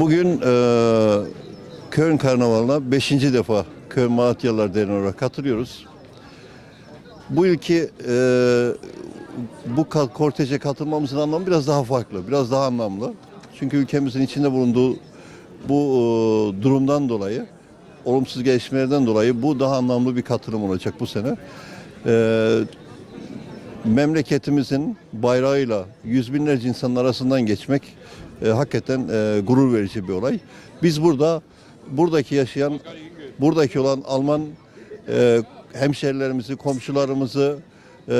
Bugün e, Köln Karnavalı'na 5. defa Köln Malatyalılar Derneği olarak katılıyoruz. Bu ilki e, bu korteje katılmamızın anlamı biraz daha farklı, biraz daha anlamlı. Çünkü ülkemizin içinde bulunduğu bu e, durumdan dolayı, olumsuz gelişmelerden dolayı bu daha anlamlı bir katılım olacak bu sene. E, memleketimizin bayrağıyla yüz binlerce insanın arasından geçmek e, hakikaten e, gurur verici bir olay. Biz burada buradaki yaşayan, buradaki olan Alman e, hemşerilerimizi, komşularımızı e,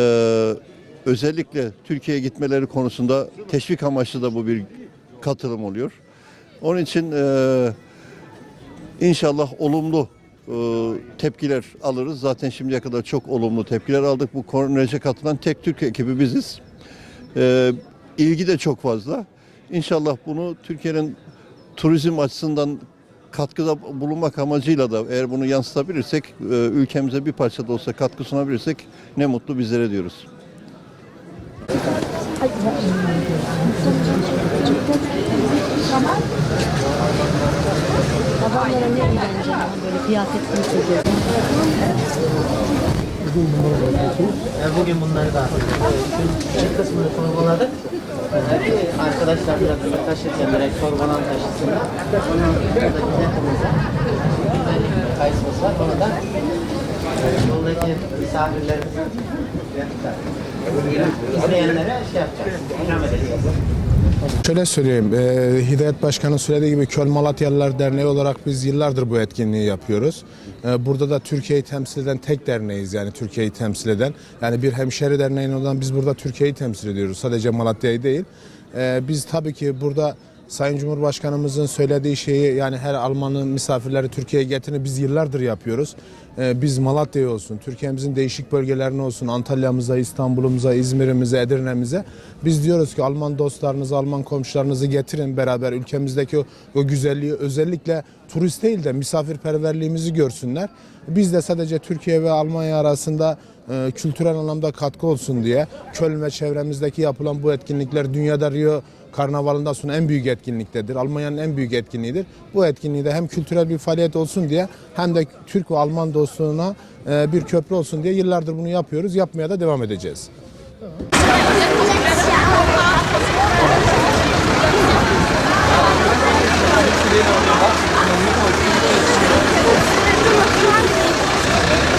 özellikle Türkiye'ye gitmeleri konusunda teşvik amaçlı da bu bir katılım oluyor. Onun için e, İnşallah olumlu tepkiler alırız. Zaten şimdiye kadar çok olumlu tepkiler aldık. Bu kongrese katılan tek Türk ekibi biziz. E, ilgi de çok fazla. İnşallah bunu Türkiye'nin turizm açısından katkıda bulunmak amacıyla da eğer bunu yansıtabilirsek, e, ülkemize bir parça da olsa katkı sunabilirsek ne mutlu bizlere diyoruz. Babamlara ne eğlence böyle kıyafetini çekiyor. E, Bugün bunları da küçük kısmını torbaladık. E, Arkadaşlar biraz taşırken direkt torbalan taşısınlar. Burada güzel kırmızı. Güzel kayısımız var. Onu da e, yoldaki misafirlerimizin izleyenlere şey yapacağız. İkram edeceğiz. Şöyle söyleyeyim, e, Hidayet Başkan'ın söylediği gibi Köl Malatyalılar Derneği olarak biz yıllardır bu etkinliği yapıyoruz. E, burada da Türkiye'yi temsil eden tek derneğiz yani Türkiye'yi temsil eden. Yani bir hemşeri derneği olan biz burada Türkiye'yi temsil ediyoruz sadece Malatya'yı değil. E, biz tabii ki burada Sayın Cumhurbaşkanımızın söylediği şeyi yani her Alman'ın misafirleri Türkiye'ye getirin biz yıllardır yapıyoruz. Ee, biz Malatya'ya olsun, Türkiye'mizin değişik bölgelerine olsun, Antalya'mıza, İstanbul'umuza, İzmir'imize, Edirne'mize biz diyoruz ki Alman dostlarınızı, Alman komşularınızı getirin beraber ülkemizdeki o, o güzelliği özellikle turist değil de misafirperverliğimizi görsünler. Biz de sadece Türkiye ve Almanya arasında e, kültürel anlamda katkı olsun diye Köln ve çevremizdeki yapılan bu etkinlikler dünyada Rio Karnavalından sonra en büyük etkinliktedir. Almanya'nın en büyük etkinliğidir. Bu etkinliği de hem kültürel bir faaliyet olsun diye hem de Türk ve Alman dostluğuna e, bir köprü olsun diye yıllardır bunu yapıyoruz. Yapmaya da devam edeceğiz.